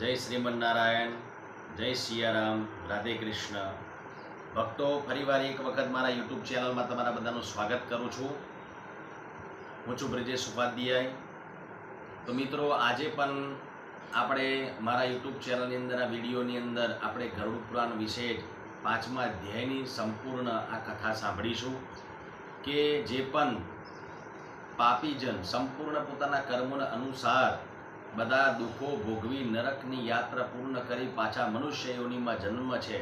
જય શ્રીમન્નારાયણ, જય સિયારામ, રાધે કૃષ્ણ. ભક્તો, ફરીવાર એક વખત મારા યુટ્યુબ ચેનલમાં તમારા બધાનું સ્વાગત કરું છું. હું છું બ્રિજેશ ઉપાધ્યાય. તો મિત્રો, આજે પણ આપણે મારા યુટ્યુબ ચેનલની અંદર, આ વિડીયોની અંદર આપણે ગરુડ પુરાણ વિશે પાંચમા અધ્યાયની સંપૂર્ણ આ કથા સાંભળીશું કે જે પણ પાપીજન સંપૂર્ણ પોતાના કર્મોના અનુસાર બધા દુઃખો ભોગવી નરકની યાત્રા પૂર્ણ કરી પાછા મનુષ્ય યોનિમાં જન્મ છે.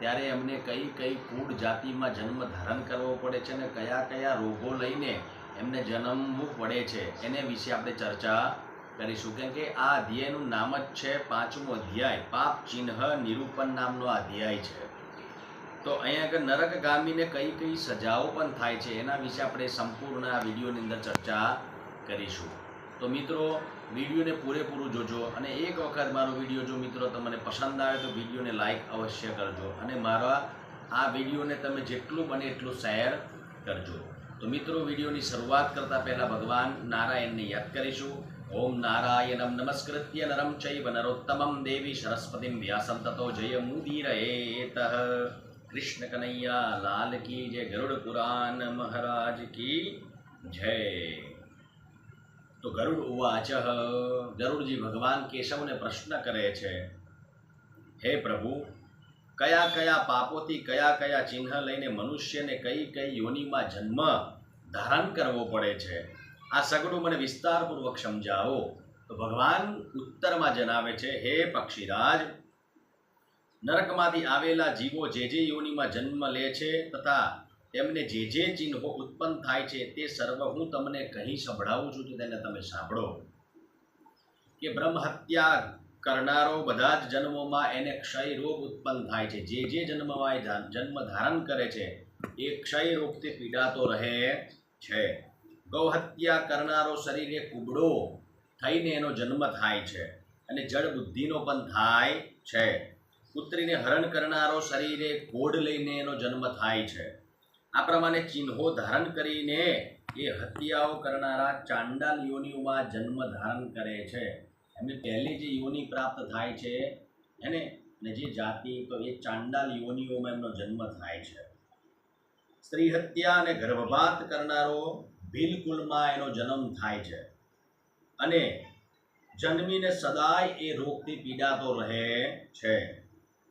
ત્યારે એમને કઈ કઈ કૂડ જાતિમાં જન્મ ધારણ કરવો પડે છે અને કયા કયા રોગો લઈને એમને જન્મવું પડે છે, એને વિશે આપણે ચર્ચા કરીશું. કેમ કે આ અધ્યાયનું નામ જ છે પાંચમો અધ્યાય, પાપ ચિહ્ન નિરૂપણ નામનો અધ્યાય છે. તો અહીંયા આગળ નરકગામીને કઈ કઈ સજાઓ પણ થાય છે એના વિશે આપણે સંપૂર્ણ આ વિડીયોની અંદર ચર્ચા કરીશું. તો મિત્રો વિડીયોને પૂરેપૂરું જોજો અને એક વખત મારો વીડિયો જો મિત્રો તમને પસંદ આવે તો વિડીયોને લાઈક અવશ્ય કરજો અને મારા આ વિડીયોને તમે જેટલું બને એટલું શેર કરજો. તો મિત્રો, વિડીયોની શરૂઆત કરતાં પહેલાં ભગવાન નારાયણને યાદ કરીશું. ઓમ નારાયણમ નમસ્કૃત્ય નરમ ચૈવ નરોત્તમમ દેવી સરસ્વતીમ વ્યાસમ તતો જય મુદીરયેત. કૃષ્ણ કનૈયા, લાલ કી જય, ગરુડ પુરાણ મહારાજ કી જય. તો ગરુડ ઉવાચ, ગરુડજી ભગવાન કેશવને પ્રશ્ન કરે છે, હે પ્રભુ, કયા કયા પાપોથી કયા કયા ચિહ્ન લઈને મનુષ્યને કઈ કઈ યોનિમાં જન્મ ધારણ કરવો પડે છે? આ સગડું મને વિસ્તારપૂર્વક સમજાવો. તો ભગવાન ઉત્તરમાં જણાવે છે, હે પક્ષીરાજ, નરકમાંથી આવેલા જીવો જે જે યોનિમાં જન્મ લે છે તથા તેમને જે જે ચિહ્નો ઉત્પન્ન થાય છે તે સર્વ હું તમને કહી સંભળાવું છું તો તેને તમે સાંભળો. કે બ્રહ્મ હત્યા કરનારો બધા જ જન્મોમાં એને ક્ષય રોગ ઉત્પન્ન થાય છે. જે જે જન્મમાં એ જન્મ ધારણ કરે છે, એ ક્ષય રોગથી પીડાતો રહે છે. ગૌહત્યા કરનારો શરીરે કુબડો થઈને એનો જન્મ થાય છે અને જળ બુદ્ધિનો પણ થાય છે. પુત્રીને હરણ કરનારો શરીરે કોડ લઈને એનો જન્મ થાય છે. આ પ્રમાણે ચિહ્નો ધારણ કરીને એ હત્યાઓ કરનારા ચાંડાલ યોનિઓમાં જન્મ ધારણ કરે છે. એમને પહેલી જે યોનિ પ્રાપ્ત થાય છે, એને ને જે જાતિ, તો એ ચાંડાલ યોનિઓમાં એમનો જન્મ થાય છે. સ્ત્રી હત્યા અને ગર્ભપાત કરનારો ભીલકુલમાં એનો જન્મ થાય છે. અને જન્મીને સદાય એ રોગથી પીડાતો રહે છે.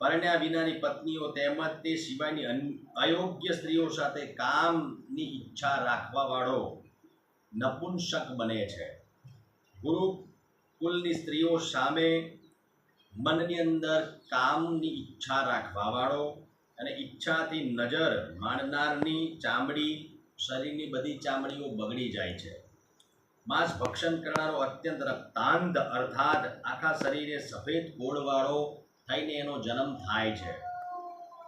પરણ્યા વિનાની પત્નીઓ તેમજ તે સિવાયની અયોગ્ય સ્ત્રીઓ સાથે કામની ઈચ્છા રાખવાવાળો નપુંસક બને છે. ગુરુકુલની સ્ત્રીઓ સામે મનની અંદર કામની ઈચ્છા રાખવાવાળો અને ઈચ્છાથી નજર માણનારની ચામડી, શરીરની બધી ચામડીઓ બગડી જાય છે. માંસ ભક્ષણ કરનારો અત્યંત રક્તાંધ અર્થાત આખા શરીરે સફેદ ગોળવાળો થઈને એનો જન્મ થાય છે.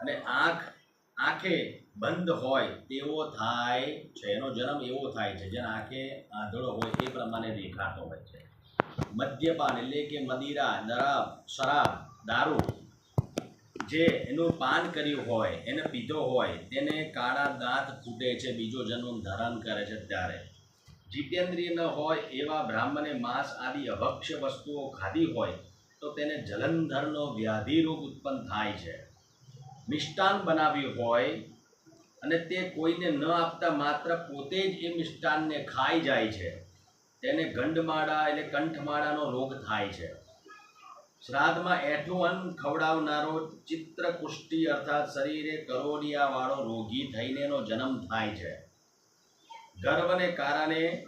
અને આંખ, આંખે બંધ હોય તેવો થાય છે. એનો જન્મ એવો થાય છે, જેને આંખે આંધળો હોય એ પ્રમાણે દેખાતો હોય છે. મદ્યપાન એટલે કે મદિરા દરાબ શરાબ, દારૂ, જે એનું પાન કર્યું હોય, એને પીધો હોય, તેને કાળા દાંત ફૂટે છે, બીજો જન્મ ધારણ કરે છે ત્યારે. જીતેન્દ્રિય ન હોય એવા બ્રાહ્મણે માંસ આદિ અભક્ષ્ય વસ્તુઓ ખાધી હોય તો તેને જલંધરનો વ્યાધિ રોગ ઉત્પન્ન થાય છે. મિષ્ટાન બનાવ્યું હોય અને તે કોઈને ન આપતા માત્ર પોતે જ એ મિષ્ટાનને ખાઈ જાય છે. તેને ગંડમાળા એટલે કંઠમાળાનો રોગ થાય છે. શ્રાદ્ધમાં એઠું અન્ન ખવડાવનારો ચિત્રકુષ્ટિ અર્થાત શરીરે કરોડિયાવાળો રોગી થઈને એનો જન્મ થાય છે. ગર્વને કારણે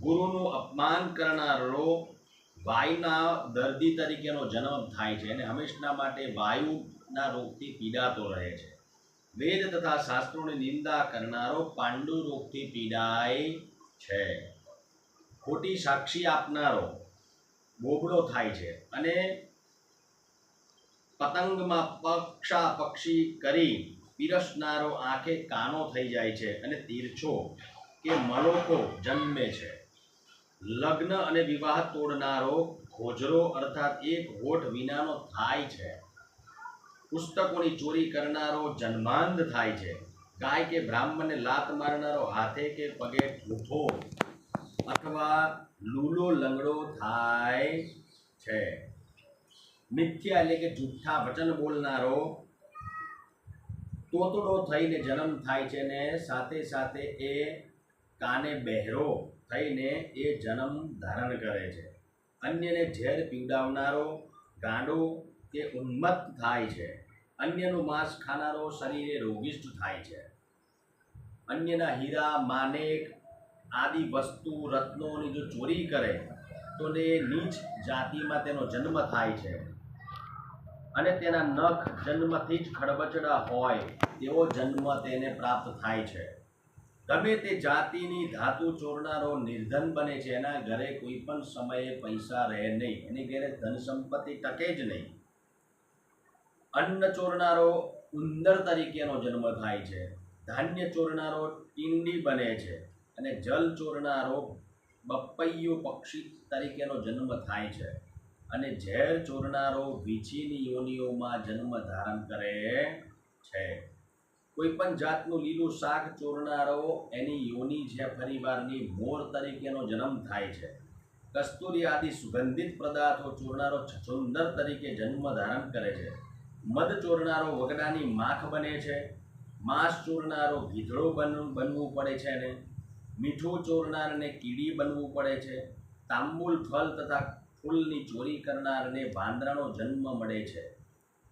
ગુરુનું અપમાન કરનારો વાયુના દર્દી તરીકેનો જન્મ થાય છે અને હંમેશના માટે વાયુના રોગથી પીડાતો રહે છે. વેદ તથા શાસ્ત્રોની નિંદા કરનારો પાંડુ રોગથી પીડાય છે. ખોટી સાક્ષી આપનારો બોબડો થાય છે અને પતંગમાં પક્ષા પક્ષી કરી પીરસનારો આંખે કાનો થઈ જાય છે અને તીરછો કે મલોકો જન્મે છે. લગ્ન અને વિવાહ તોડનારો ખોજરો અર્થાત એક હોઠ વિનાનો થાય છે. પુસ્તકોની ચોરી કરનારો જન્માંધ થાય છે. ગાય કે બ્રાહ્મણને લાત મારનારો હાથે કે પગે ઠૂઠો અથવા લૂલો લંગડો થાય છે. મિથ્યા એટલે કે જૂઠા વચન બોલનારો તોતડો થઈને જન્મ થાય છે ને સાથે સાથે એ કાને બહેરો થઈને એ જન્મ ધારણ કરે છે. અન્યને ઝેર પીવડાવનારો, ગાંડો કે ઉન્મત્ત થાય છે. અન્યનું માંસ ખાનારો શરીરે રોગિષ્ઠ થાય છે. અન્યના હીરા, માનેક આદિ વસ્તુ, રત્નોની જો ચોરી કરે, તો તે નીચ જાતિમાં તેનો જન્મ થાય છે. અને તેના નખ જન્મથી જ ખડબચડા હોય, તેવો જન્મ તેને પ્રાપ્ત થાય છે. ગમે તે જાતિની ધાતુ ચોરનારો નિર્ધન બને છે, એના ઘરે કોઈ પણ સમયે પૈસા રહે નહીં. એની ઘરે ધન સંપત્તિ ટકે જ નહીં. અન્ન ચોરનારો ઉંદર તરીકેનો જન્મ થાય છે. ધાન્ય ચોરનારો ટીંડી બને છે અને જલ ચોરનારો બપૈયું પક્ષી તરીકેનો જન્મ થાય છે. અને ઝેર ચોરનારો વીછીની યોનિઓમાં જન્મ ધારણ કરે છે. કોઈ પણ જાતનું લીલું શાક ચોરનારો એની યોની છે ફરીવારની મોર તરીકેનો જન્મ થાય છે. કસ્તુરી આદિ સુગંધિત પદાર્થો ચોરનારો છછુંદર તરીકે જન્મ ધારણ કરે છે. મધ ચોરનારો વગડાની માખ બને છે. માંસ ચોરનારો ગીધડો બન, બનવું પડે છે ને મીઠું ચોરનારને કીડી બનવું પડે છે. તાંબુલ ફલ તથા ફૂલની ચોરી કરનારને વાંદરાનો જન્મ મળે છે.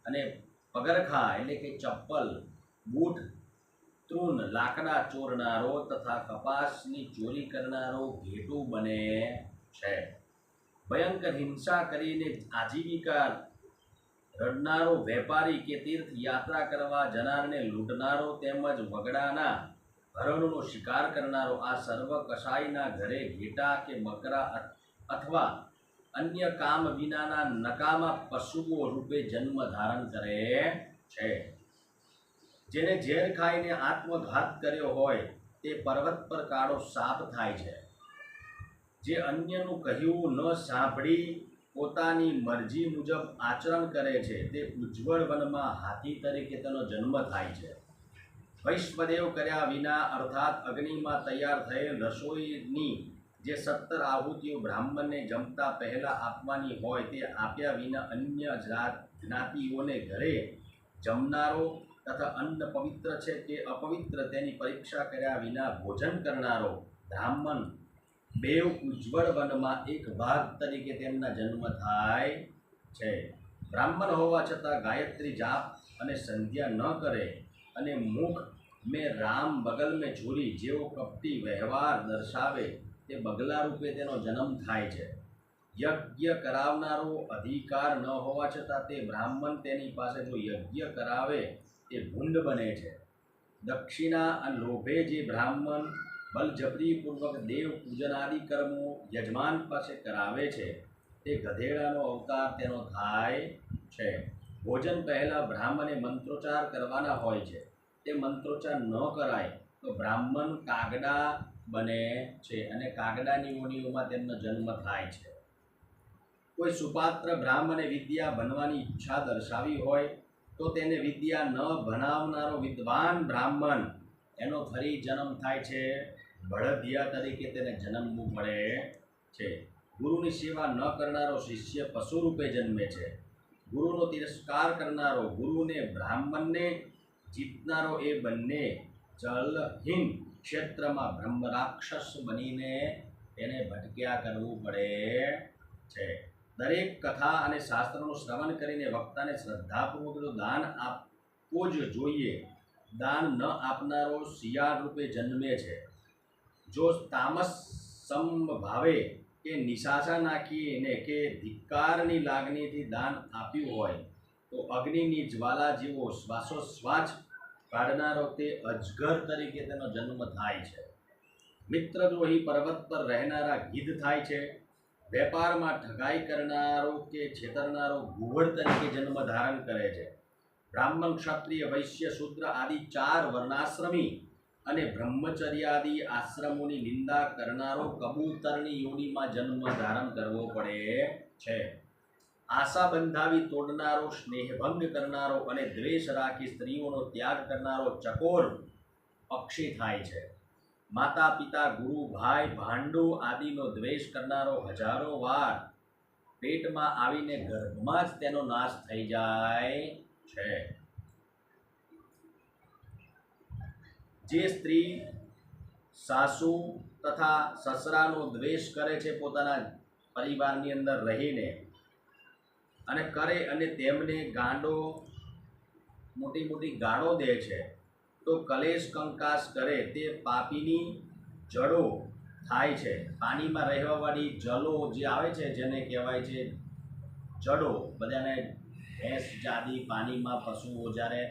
અને પગરખા એટલે કે ચપ્પલ બૂટ, તૃણ, લાકડા ચોરનારો તથા કપાસની ચોરી કરનારો ઘેટુ બને છે. ભયંકર હિંસા કરીને આજીવિકા રડનારો વેપારી કે તીર્થ યાત્રા કરવા જનારને લૂંટનારો તેમજ વગડાના હરણોનો શિકાર કરનારો આ સર્વ કસાઈના ઘરે ઘેટા કે બકરા અથવા અન્ય કામ વિનાના નકામા પશુઓ રૂપે જન્મ ધારણ કરે છે. જેને ઝેર ખાઈને આત્મઘાત કર્યો હોય, તે પર્વત પર કાળો સાપ થાય છે. જે અન્યનું કહ્યું ન સાંભળી, પોતાની મરજી મુજબ આચરણ કરે છે, તે ઉજ્જવળ વનમાં હાથી તરીકે તેનો જન્મ થાય છે. વૈશ્વદેવ કર્યા વિના અર્થાત અગ્નિમાં તૈયાર થયેલ રસોઈની જે સત્તર આહુતિઓ બ્રાહ્મણને જમતા પહેલાં આપવાની હોય, તે આપ્યા વિના અન્ય જાત જ્ઞાતિઓને ઘરે જમનારો તથા અન્ન પવિત્ર છે કે અપવિત્ર તેની પરીક્ષા કર્યા વિના ભોજન કરનારો બ્રાહ્મણ બેવ ઉજ્જવળ વનમાં એક ભાગ તરીકે તેમના જન્મ થાય છે. બ્રાહ્મણ હોવા છતાં ગાયત્રી જાપ અને સંધ્યા ન કરે અને મુખ મેં રામ બગલ મેં ઝૂરી જેવો કપટી વ્યવહાર દર્શાવે તે બગલા રૂપે તેનો જન્મ થાય છે. યજ્ઞ કરાવનારો અધિકાર ન હોવા છતાં તે બ્રાહ્મણ તેની પાસે જો યજ્ઞ કરાવે તે ભૂંડ બને છે. દક્ષિણા અને લોભે જે બ્રાહ્મણ બલજબરીપૂર્વક દેવ પૂજનાદિ કર્મો યજમાન પાસે કરાવે છે, તે ગધેડાનો અવતાર તેનો થાય છે. ભોજન પહેલાં બ્રાહ્મણે મંત્રોચ્ચાર કરવાના હોય છે. તે મંત્રોચ્ચાર ન કરાય તો બ્રાહ્મણ કાગડા બને છે અને કાગડાની યોનિઓમાં તેમનો જન્મ થાય છે. કોઈ સુપાત્ર બ્રાહ્મણે વિદ્યા બનવાની ઈચ્છા દર્શાવી હોય તો તેને વિદ્યા ન ભણાવનારો વિદ્વાન બ્રાહ્મણ. એનો ફરી જન્મ થાય છે બળદિયા તરીકે તેને જન્મવું પડે છે. ગુરુની સેવા ન કરનારો શિષ્ય પશુ રૂપે જન્મે છે. ગુરુનો તિરસ્કાર કરનારો ગુરુને બ્રાહ્મણને જીતનારો એ બંને જલહીન ક્ષેત્રમાં બ્રહ્મરાક્ષસ બનીને તેને ભટક્યા કરવું પડે છે. દરેક કથા અને શાસ્ત્રનું શ્રવણ કરીને વક્તાને શ્રદ્ધાપૂર્વક દાન આપવું જ જોઈએ. દાન ન આપનારો શિયાળ રૂપે જન્મે છે. જો તામસ સમભાવે કે નિશાસા નાખીને કે ધિક્કારની લાગણીથી દાન આપ્યું હોય, તો અગ્નિની જ્વાલા જેવો શ્વાસોશ્વાસ કાઢનારો તે અજગર તરીકે તેનો જન્મ થાય છે. મિત્રદ્રોહી પર્વત પર રહેનારા ગીધ થાય છે. વેપારમાં ઠગાઈ કરનારો કે છેતરનારો ઘુવડ તરીકે જન્મ ધારણ કરે છે. બ્રાહ્મણ ક્ષત્રિય વૈશ્ય શૂદ્ર આદિ ચાર વર્ણાશ્રમી અને બ્રહ્મચર્યાદિ આશ્રમોની નિંદા કરનારો કબૂતરની યોનિમાં જન્મ ધારણ કરવો પડે છે. આશા બંધાવી તોડનારો, સ્નેહભંગ કરનારો અને દ્વેષ રાખી સ્ત્રીઓનો ત્યાગ કરનારો ચકોર પક્ષી થાય છે. માતા પિતા ગુરુ, ભાઈ, ભાંડુ આદિનો દ્વેષ કરનારો હજારો વાર પેટમાં આવીને ગર્ભમાં જ તેનો નાશ થઈ જાય છે. જે સ્ત્રી સાસુ તથા સસરાનો દ્વેષ કરે છે પોતાના પરિવારની અંદર રહીને અને કરે અને તેમને ગાંડો મોટી મોટી ગાળો દે છે તો કલેશ કંકાસ કરે તે પાપીની જડો થાય છે. પાણીમાં રહેવાવાળી જલો જે આવે છે જેને કહેવાય છે જડો, બધાને ભેંસ જાદી પાણીમાં પશુઓ જ્યારે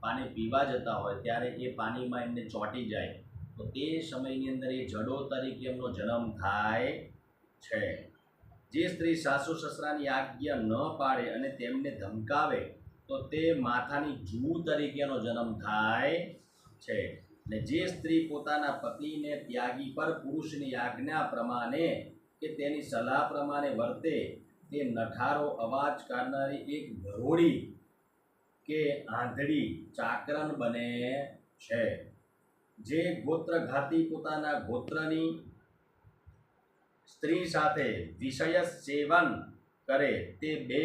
પાણી પીવા જતા હોય ત્યારે એ પાણીમાં એમને ચોંટી જાય. તો તે સમયની અંદર એ જડો તરીકે એમનો જન્મ થાય છે. જે સ્ત્રી સાસુ સસરાની આજ્ઞા ન પાડે અને તેમને ધમકાવે, તો તે માથાની જૂ તરીકેનો જન્મ થાય છે. ને જે સ્ત્રી પોતાના પતિને ત્યાગી પર પુરુષની આજ્ઞા પ્રમાણે કે તેની સલાહ પ્રમાણે વર્તે, તે નઠારો અવાજ કાઢનારી એક ઘરોડી કે આંધળી ચાકરન બને છે. જે ગોત્રઘાતી પોતાના ગોત્રની સ્ત્રી સાથે વિષય સેવન કરે, તે બે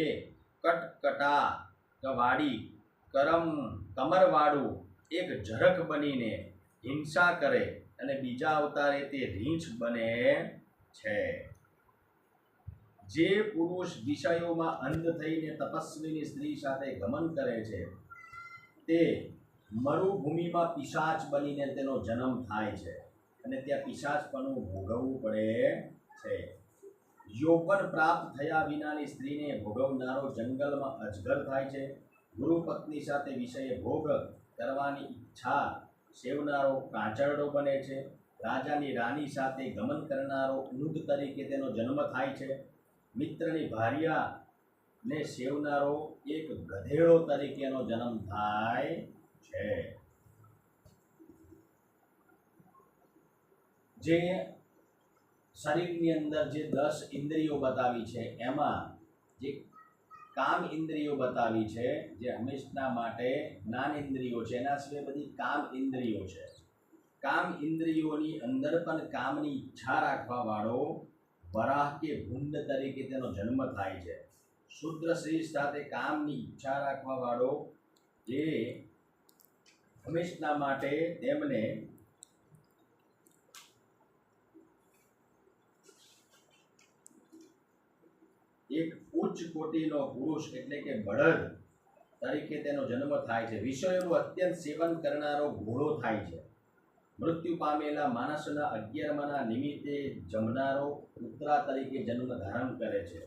કટકટા કવાડી, કરમ કમરવાળું એક ઝરખ બનીને હિંસા કરે અને બીજા અવતારે તે રીંછ બને છે. જે પુરુષ વિષયોમાં અંધ થઈને તપસ્વીની સ્ત્રી સાથે ગમન કરે છે, તે મરુભૂમિમાં પિશાચ બનીને તેનો જન્મ થાય છે અને ત્યાં પિશાચપણું ભોગવવું પડે છે. યૌવન પ્રાપ્ત થયા વિનાની સ્ત્રીને ભોગવનારો જંગલમાં અજગર થાય છે. ગુરુ પત્ની સાથે વિષય ભોગ કરવાની ઈચ્છા સેવનારો કાચરડો બને છે. રાજાની રાણી સાથે ગમન કરનારો ઊંધ તરીકે તેનો જન્મ થાય છે. મિત્રની ભાર્યા ને સેવનારો એક ગધેડો તરીકેનો જન્મ થાય છે. જે શરીરની અંદર જે દસ ઇન્દ્રિયો બતાવી છે, એમાં જે કામ ઇન્દ્રિયો બતાવી છે, જે હંમેશના માટે જ્ઞાન ઇન્દ્રિયો છે. એના સિવાય બધી કામ ઇન્દ્રિયો છે. કામ ઇન્દ્રિયોની અંદર પણ કામની ઈચ્છા રાખવા વાળો વરાહ કે ભૂંડ તરીકે તેનો જન્મ થાય છે. શુદ્ર શ્રી સાથે કામની ઈચ્છા રાખવા વાળો એ હંમેશના માટે તેમને એક ઉચ્ચ કોટીનો પુરુષ એટલે કે બળદ તરીકે તેનો જન્મ થાય છે. વિષયોનું અત્યંત સેવન કરનારો ઘોડો થાય છે. મૃત્યુ પામેલા માણસના અગિયારમાના નિમિત્તે જમનારો ઉત્તરા તરીકે જન્મ ધારણ કરે છે.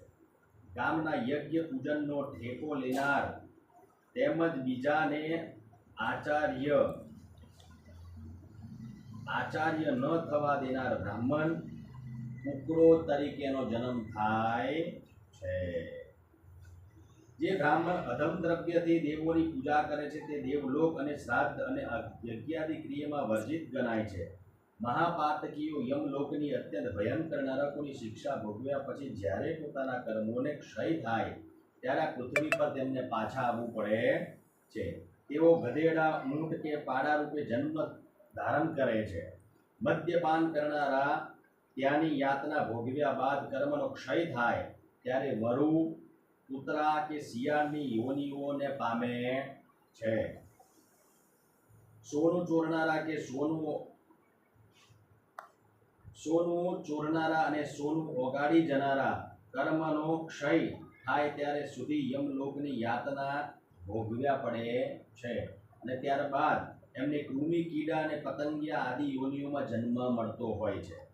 ગામના યજ્ઞ પૂજનનો ઠેકો લેનાર તેમજ બીજાને આચાર્ય આચાર્ય ન થવા દેનાર બ્રાહ્મણ કુકરો તરીકેનો જન્મ થાય જે બ્રાહ્મણ અધમ દ્રવ્યથી દેવોની પૂજા કરે છે તે દેવલોક અને શ્રાદ્ધ અને યજ્ઞાદિ ક્રિયામાં વર્જિત ગણાય છે. મહાપાતકીઓ યમલોકની અત્યંત ભયંકર નરકોની શિક્ષા ભોગવ્યા પછી જ્યારે પોતાના કર્મોને ક્ષય થાય ત્યારે પૃથ્વી પર તેમને પાછા આવવું પડે છે. તેઓ ગધેડા, ઊંટ કે પાડા રૂપે જન્મ ધારણ કરે છે. મદ્યપાન કરનારા ત્યાંની યાતના ભોગવ્યા બાદ કર્મનો ક્ષય થાય ત્યારે વરુ કૂતરા કે શિયાળની યોનિઓને પામે છે. સોનું ચોરનારા કે સોનું સોનું ચોરનારા અને સોનું ઓગાડી જનારા કર્મનો ક્ષય થાય ત્યારે સુધી યમલોકની યાતના ભોગવ્યા પડે છે. અને ત્યારબાદ એમને કૃમિ, કીડા અને પતંગિયા આદિ યોનિઓમાં જન્મ મળતો હોય છે.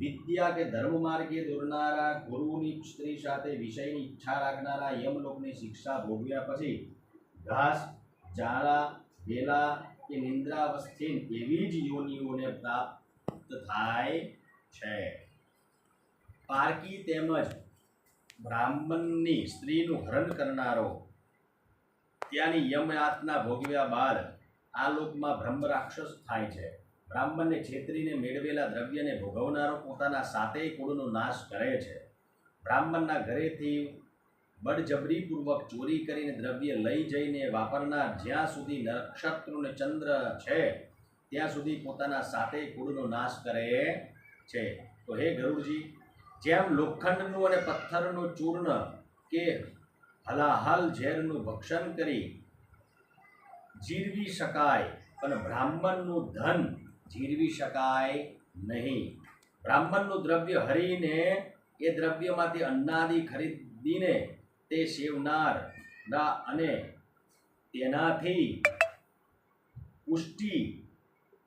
વિદ્યા કે ધર્મ માર્ગે દોરનારા ગુરુની સ્ત્રી સાથે વિષયની ઈચ્છા રાખનારા યમલોકની શિક્ષા ભોગવ્યા પછી ઘાસ, ઝાડા, વેલા કે નિંદ્રાવસ્થિન એવી જ યોનિઓને પ્રાપ્ત થાય છે. પારકી તેમજ બ્રાહ્મણની સ્ત્રીનું હરણ કરનારો ત્યાંની યમયાતના ભોગવ્યા બાદ આ લોકમાં બ્રહ્મ રાક્ષસ થાય છે. બ્રાહ્મણને છેતરીને મેળવેલા દ્રવ્યને ભોગવનારો પોતાના સાતેય કુળનો નાશ કરે છે. બ્રાહ્મણના ઘરેથી બળજબરીપૂર્વક ચોરી કરીને દ્રવ્ય લઈ જઈને વાપરનાર જ્યાં સુધી નક્ષત્રને ચંદ્ર છે, ત્યાં સુધી પોતાના સાતેય કુળનો નાશ કરે છે. તો હે ગરુડજી, જેમ લોખંડનું અને પથ્થરનું ચૂર્ણ કે હલાહલ ઝેરનું ભક્ષણ કરી જીરવી શકાય, પણ બ્રાહ્મણનું ધન જીરવી શકાય નહીં. બ્રાહ્મણનું દ્રવ્ય હરીને એ દ્રવ્યમાંથી અન્નાદિ ખરીદીને તે સેવનાર અને તેનાથી પુષ્ટિ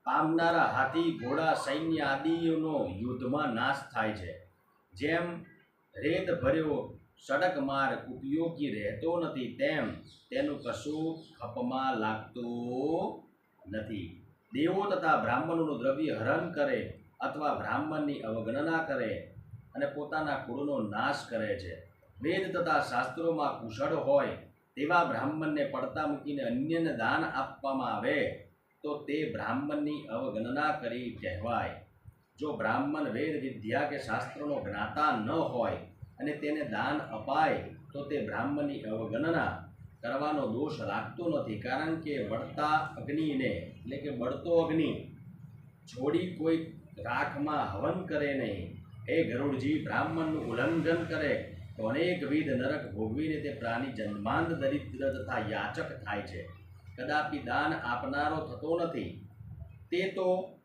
પામનારા હાથી, ઘોડા, સૈન્ય આદિઓનો યુદ્ધમાં નાશ થાય છે. જેમ રેત ભર્યો સડક માર્ગ ઉપયોગી રહેતો નથી, તેમ તેનું કશું ખપમાં લાગતું નથી. દેવો તથા બ્રાહ્મણોનું દ્રવ્ય હરણ કરે અથવા બ્રાહ્મણની અવગણના કરે અને પોતાના કુળનો નાશ કરે છે. વેદ તથા શાસ્ત્રોમાં કુશળ હોય તેવા બ્રાહ્મણને પડતા મૂકીને અન્યને દાન આપવામાં આવે, તો તે બ્રાહ્મણની અવગણના કરી કહેવાય. જો બ્રાહ્મણ વેદ, વિદ્યા કે શાસ્ત્રોનો જ્ઞાતા ન હોય અને તેને દાન અપાય, તો તે બ્રાહ્મણની અવગણના કરવાનો દોષ લાગતો નથી કારણ કે બળતા અગ્નિને, એટલે કે બળતો અગ્નિ, છોડી કોઈ રાખમાં હવન કરે નહીં. હે ગરુડજી, બ્રાહ્મણનું ઉલ્લંઘન કરે તો અનેકવિધ નરક ભોગવીને તે પ્રાણી જન્માંધ દરિદ્ર તથા યાચક થાય છે. કદાપી દાન આપનારો થતો નથી. તે તો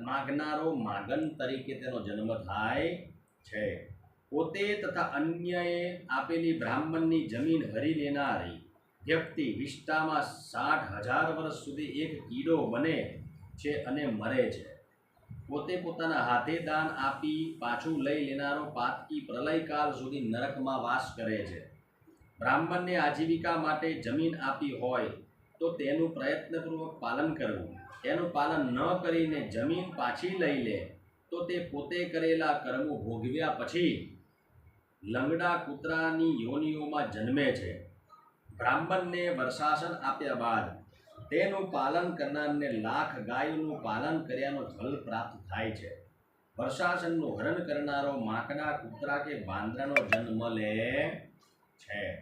માગનારો માગન તરીકે તેનો જન્મ થાય છે. પોતે તથા અન્યએ આપેલી બ્રાહ્મણની જમીન હરી લેનારી વ્યક્તિ વિષ્ટામાં સાઠ હજાર વર્ષ સુધી એક કીડો બને છે અને મરે છે. પોતે પોતાના હાથે દાન આપી પાછું લઈ લેનારો પાતકી પ્રલયકાળ સુધી નરકમાં વાસ કરે છે. બ્રાહ્મણને આજીવિકા માટે જમીન આપી હોય તો તેનું પ્રયત્નપૂર્વક પાલન કરવું. તેનું પાલન ન કરીને જમીન પાછી લઈ લે તો તે પોતે કરેલા કર્મો ભોગવ્યા પછી લંગડા કૂતરાની યોનિઓમાં જન્મે છે. બ્રાહ્મણને વર્ષાસન આપ્યા બાદ તેનું પાલન કરનારને લાખ ગાયનું પાલન કર્યાનો ફલ પ્રાપ્ત થાય છે. વર્ષાસનનું હરણ કરનારો માકડા કૂતરા કે વાંદરાનો જન્મ લે છે.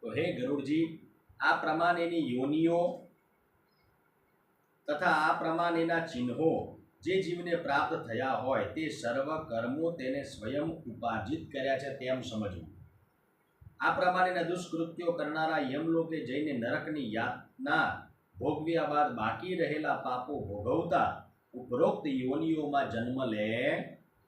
તો હે ગરુડજી, આ પ્રમાણેની યોનિઓ તથા આ પ્રમાણેના ચિહ્નો જે જીવને પ્રાપ્ત થયા હોય તે સર્વ કર્મો તેને સ્વયં ઉપાર્જિત કર્યા છે તેમ સમજવું. આ પ્રમાણેના દુષ્કૃત્યો કરનારા યમલોકે જઈને નરકની યાતના ભોગવ્યા બાદ બાકી રહેલા પાપો ભોગવતા ઉપરોક્ત યોનિઓમાં જન્મ લે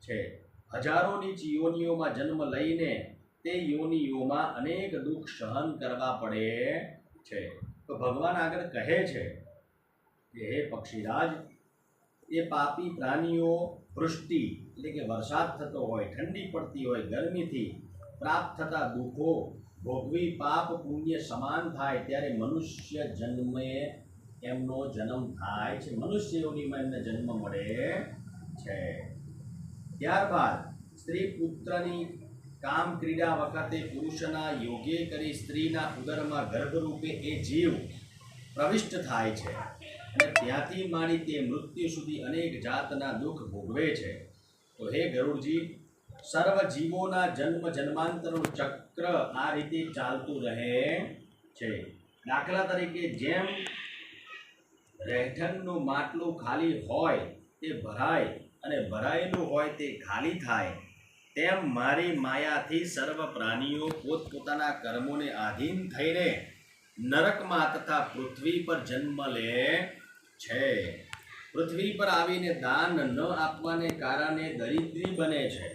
છે. હજારોની જ યોનિઓમાં જન્મ લઈને તે યોનિઓમાં અનેક દુઃખ સહન કરવા પડે છે. તો ભગવાન આગળ કહે છે કે, હે પક્ષીરાજ એ પાપી પ્રાણીઓ વૃષ્ટિ એટલે કે વરસાદ થતો હોય, ઠંડી પડતી હોય, ગરમીથી પ્રાપ્ત થતા દુઃખો ભોગવી પાપ પુણ્ય સમાન થાય ત્યારે મનુષ્ય જન્મે એમનો જન્મ થાય છે. મનુષ્યોનીમાં એમને જન્મ મળે છે. ત્યારબાદ સ્ત્રી પુત્રની કામ ક્રીડા વખતે પુરુષના યોગે કરી સ્ત્રીના ઉદરમાં ગર્ભરૂપે એ જીવ પ્રવિષ્ટ થાય છે. અને ત્યાંથી માની તે મૃત્યુ સુધી અનેક જાતના દુઃખ ભોગવે છે. તો હે ગરુડજી સર્વ જીવોના જન્મ જન્માંતરનું ચક્ર આ રીતે ચાલતું રહે છે. દાખલા તરીકે જેમ રહેઠાણનું માટલું ખાલી હોય તે ભરાય અને ભરાયેલું હોય તે ખાલી થાય, તેમ મારી માયાથી સર્વ પ્રાણીઓ પોતપોતાના કર્મોને આધીન થઈને નરકમાં તથા પૃથ્વી પર જન્મ લે છે. પૃથ્વી પર આવીને દાન ન આપવાને કારણે દરિદ્રી બને છે.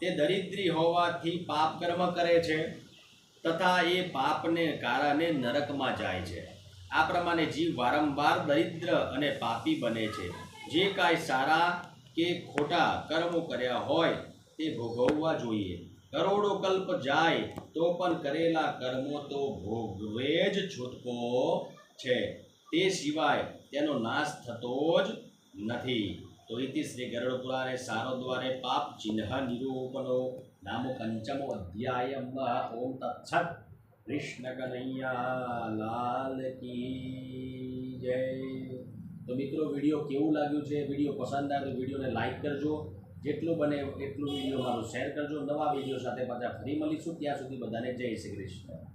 તે દરિદ્રી હોવાથી પાપ કર્મ કરે છે તથા એ પાપને કારણે નરકમાં જાય છે. આ પ્રમાણે જીવ વારંવાર દરિદ્ર અને પાપી બને છે. જે કાંઈ સારા કે ખોટા કર્મો કર્યા હોય તે ભોગવવા જોઈએ. કરોડો કલ્પ જાય તો પણ કરેલા કર્મો તો ભોગવે જ છૂટકો છે. તે સિવાય તેનો નાશ થતો જ નથી. તો ઇતિ શ્રી ગરુડ પુરાણે સારો દ્વારે પાપ ચિહ્ન નિરૂપણો નામો પંચમો અધ્યાય ઓમ તત્સત. કૃષ્ણ કનૈયા લાલ કી જય. તો મિત્રો, વીડિયો કેવું લાગ્યું છે? વીડિયો પસંદ આવે તો વિડીયોને લાઈક કરજો. જેટલું બને એટલું વીડિયો મારું શેર કરજો. નવા વીડિયો સાથે પાછા ફરી મળીશું. ત્યાં સુધી બધાને જય શ્રી કૃષ્ણ.